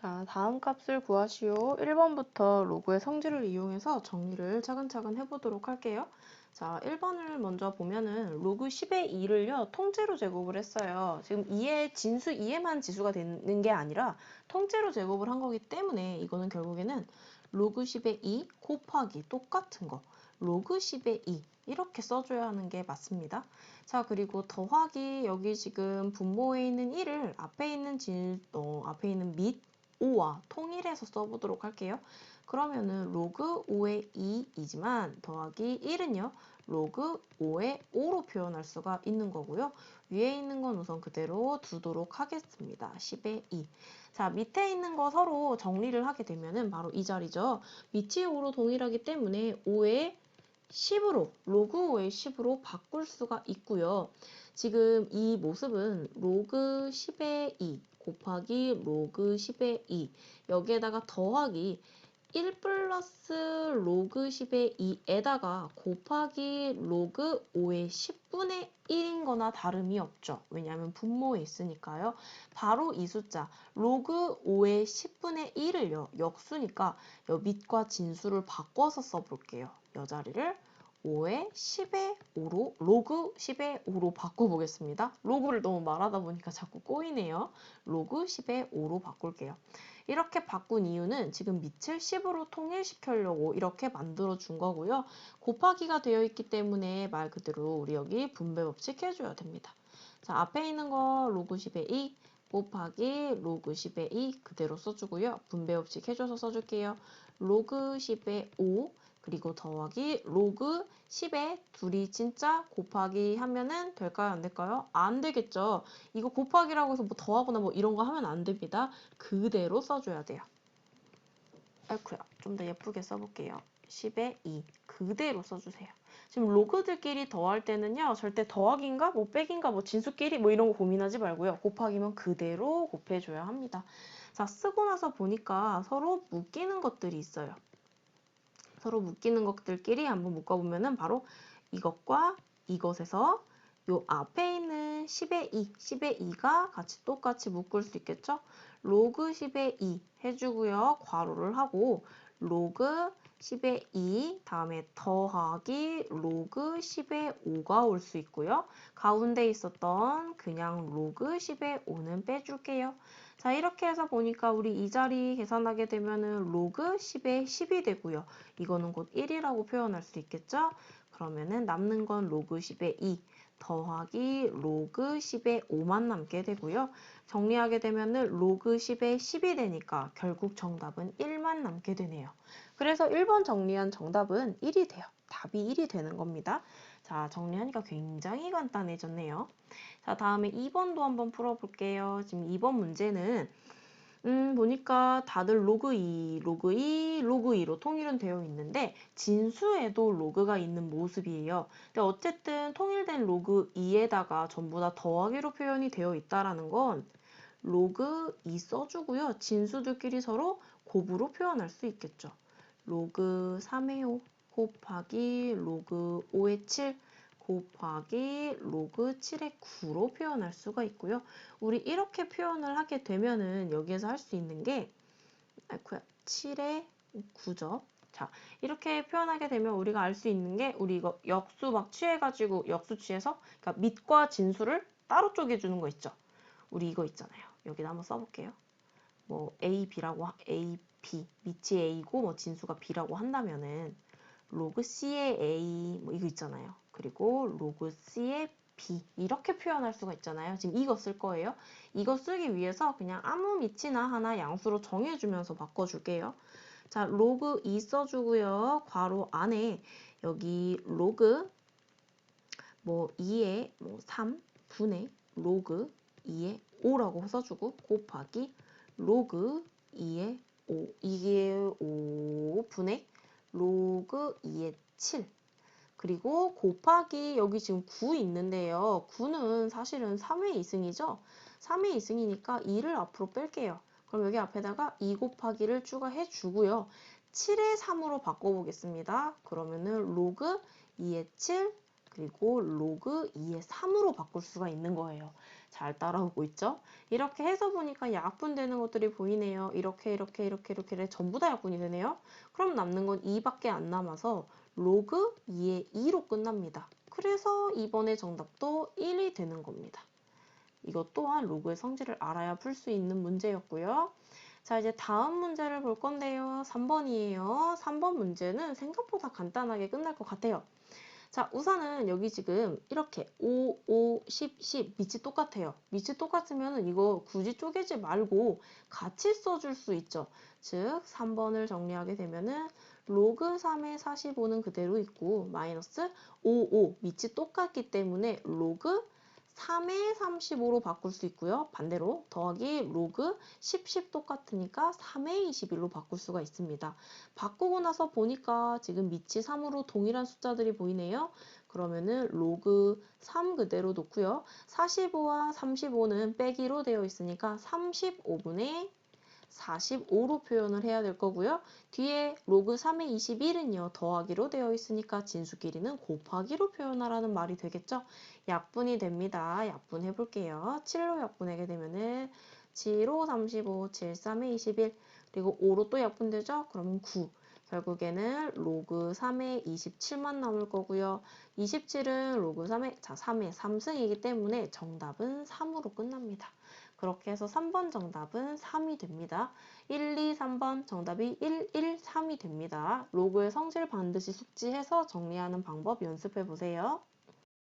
자, 다음 값을 구하시오. 1번부터 로그의 성질을 이용해서 정리를 차근차근 해보도록 할게요. 자, 1번을 먼저 보면은 로그 10의 2를요, 통째로 제곱을 했어요. 지금 2의 진수 2에만 지수가 되는 게 아니라 통째로 제곱을 한 거기 때문에 이거는 결국에는 로그 10의 2 곱하기 똑같은 거. 로그 10의 2 이렇게 써줘야 하는 게 맞습니다. 자 그리고 더하기 여기 지금 분모에 있는 1을 앞에 있는 진, 어, 앞에 있는 및 5와 통일해서 써보도록 할게요. 그러면은 로그 5의 2이지만 더하기 1은요. 로그 5의 5로 표현할 수가 있는 거고요. 위에 있는 건 우선 그대로 두도록 하겠습니다. 10의 2. 자, 밑에 있는 거 서로 정리를 하게 되면은 바로 이 자리죠. 밑이 5로 동일하기 때문에 5의 10으로, 로그 5의 10으로 바꿀 수가 있고요. 지금 이 모습은 로그 10의 2 곱하기 로그 10의 2 여기에다가 더하기 1 플러스 로그 10의 2에다가 곱하기 로그 5의 10분의 1인 거나 다름이 없죠. 왜냐하면 분모에 있으니까요. 바로 이 숫자 로그 5의 10분의 1을요. 역수니까 여 밑과 진수를 바꿔서 써볼게요. 여 자리를 5의 10의 5로 로그 10의 5로 바꿔보겠습니다. 로그를 너무 말하다 보니까 자꾸 꼬이네요. 로그 10의 5로 바꿀게요. 이렇게 바꾼 이유는 지금 밑을 10으로 통일시키려고 이렇게 만들어 준 거고요. 곱하기가 되어 있기 때문에 말 그대로 우리 여기 분배 법칙 해줘야 됩니다. 자, 앞에 있는 거 로그 10의 2 곱하기 로그 10의 2 그대로 써주고요. 분배 법칙 해줘서 써줄게요. 로그 10의 5 그리고 더하기 로그 10에 둘이 진짜 곱하기 하면은 될까요? 안 될까요? 안 되겠죠. 이거 곱하기라고 해서 뭐 더하거나 뭐 이런 거 하면 안 됩니다. 그대로 써줘야 돼요. 아이쿠야, 좀 더 예쁘게 써볼게요. 10에 2 그대로 써주세요. 지금 로그들끼리 더할 때는요. 절대 더하기인가 뭐 빼기인가 뭐 진수끼리 뭐 이런 거 고민하지 말고요. 곱하기면 그대로 곱해줘야 합니다. 자 쓰고 나서 보니까 서로 묶이는 것들이 있어요. 서로 묶이는 것들끼리 한번 묶어보면은 바로 이것과 이것에서 요 앞에 있는 10의 2, 10의 2가 같이 똑같이 묶을 수 있겠죠? 로그 10의 2 해주고요. 괄호를 하고 로그 10의 2 다음에 더하기 로그 10의 5가 올 수 있고요. 가운데 있었던 그냥 로그 10의 5는 빼줄게요. 자 이렇게 해서 보니까 우리 이 자리 계산하게 되면은 로그 10의 10이 되고요. 이거는 곧 1이라고 표현할 수 있겠죠? 그러면은 남는 건 로그 10의 2 더하기 로그 10의 5만 남게 되고요. 정리하게 되면은 로그 10의 10이 되니까 결국 정답은 1만 남게 되네요. 그래서 1번 정리한 정답은 1이 돼요. 답이 1이 되는 겁니다. 자, 정리하니까 굉장히 간단해졌네요. 자, 다음에 2번도 한번 풀어볼게요. 지금 2번 문제는 음, 보니까 다들 로그 2, 로그 2, 로그 2로 통일은 되어 있는데 진수에도 로그가 있는 모습이에요. 근데 어쨌든 통일된 로그 2에다가 전부 다 더하기로 표현이 되어 있다라는 건 로그 2 써주고요. 진수들끼리 서로 곱으로 표현할 수 있겠죠. 로그 3의 5 곱하기 로그 5의 7 곱하기 로그 7의 9로 표현할 수가 있고요. 우리 이렇게 표현을 하게 되면은 여기에서 할 수 있는 게 아이쿠야 7의 9죠. 자, 이렇게 표현하게 되면 우리가 알 수 있는 게 우리 이거 역수 막 취해가지고 역수 취해서 그러니까 밑과 진수를 따로 쪼개주는 거 있죠. 우리 이거 있잖아요. 여기다 한번 써볼게요. 뭐 A, B라고 A, B, 밑이 A고 뭐 진수가 B라고 한다면은 로그 C의 A 뭐 이거 있잖아요. 그리고 로그 C의 B 이렇게 표현할 수가 있잖아요. 지금 이거 쓸 거예요. 이거 쓰기 위해서 그냥 아무 밑이나 하나 양수로 정해주면서 바꿔줄게요. 자, 로그 2 써주고요. 괄호 안에 여기 로그 뭐 2의 뭐 3 분의 로그 2의 5라고 써주고 곱하기 로그 2의 5 이게 5분의 로그 2의 7 그리고 곱하기 여기 지금 9 있는데요. 9는 사실은 3의 2승이죠. 3의 2승이니까 2를 앞으로 뺄게요. 그럼 여기 앞에다가 2 곱하기를 추가해 주고요. 7의 3으로 바꿔보겠습니다. 그러면은 로그 2의 7 그리고 로그 2의 3으로 바꿀 수가 있는 거예요. 잘 따라오고 있죠? 이렇게 해서 보니까 약분 되는 것들이 보이네요. 이렇게 이렇게 이렇게 이렇게 전부 다 약분이 되네요. 그럼 남는 건 2밖에 안 남아서 로그 2의 2로 끝납니다. 그래서 이번에 정답도 1이 되는 겁니다. 이것 또한 로그의 성질을 알아야 풀 수 있는 문제였고요. 자, 이제 다음 문제를 볼 건데요. 3번이에요. 3번 문제는 생각보다 간단하게 끝날 것 같아요. 자, 우선은 여기 지금 이렇게 5, 5, 10, 10 밑이 똑같아요. 밑이 똑같으면 이거 굳이 쪼개지 말고 같이 써줄 수 있죠. 즉, 3번을 정리하게 되면은 로그 3의 45는 그대로 있고 마이너스 5, 5 밑이 똑같기 때문에 로그 3의 35로 바꿀 수 있고요. 반대로 더하기 로그 10, 10 똑같으니까 3의 21로 바꿀 수가 있습니다. 바꾸고 나서 보니까 지금 밑이 3으로 동일한 숫자들이 보이네요. 그러면은 로그 3 그대로 놓고요. 45와 35는 빼기로 되어 있으니까 35분의 45로 표현을 해야 될 거고요. 뒤에 로그 3의 21은요. 더하기로 되어 있으니까 진수끼리는 곱하기로 표현하라는 말이 되겠죠. 약분이 됩니다. 약분 해 볼게요. 7로 약분하게 되면은 7호 35, 7, 3의 21 그리고 5로 또 약분되죠? 그러면 9 결국에는 로그 3의 27만 남을 거고요. 27은 로그 3의 자 3의 3승이기 때문에 정답은 3으로 끝납니다. 그렇게 해서 3번 정답은 3이 됩니다. 1, 2, 3번 정답이 1, 1, 3이 됩니다. 로그의 성질 반드시 숙지해서 정리하는 방법 연습해 보세요.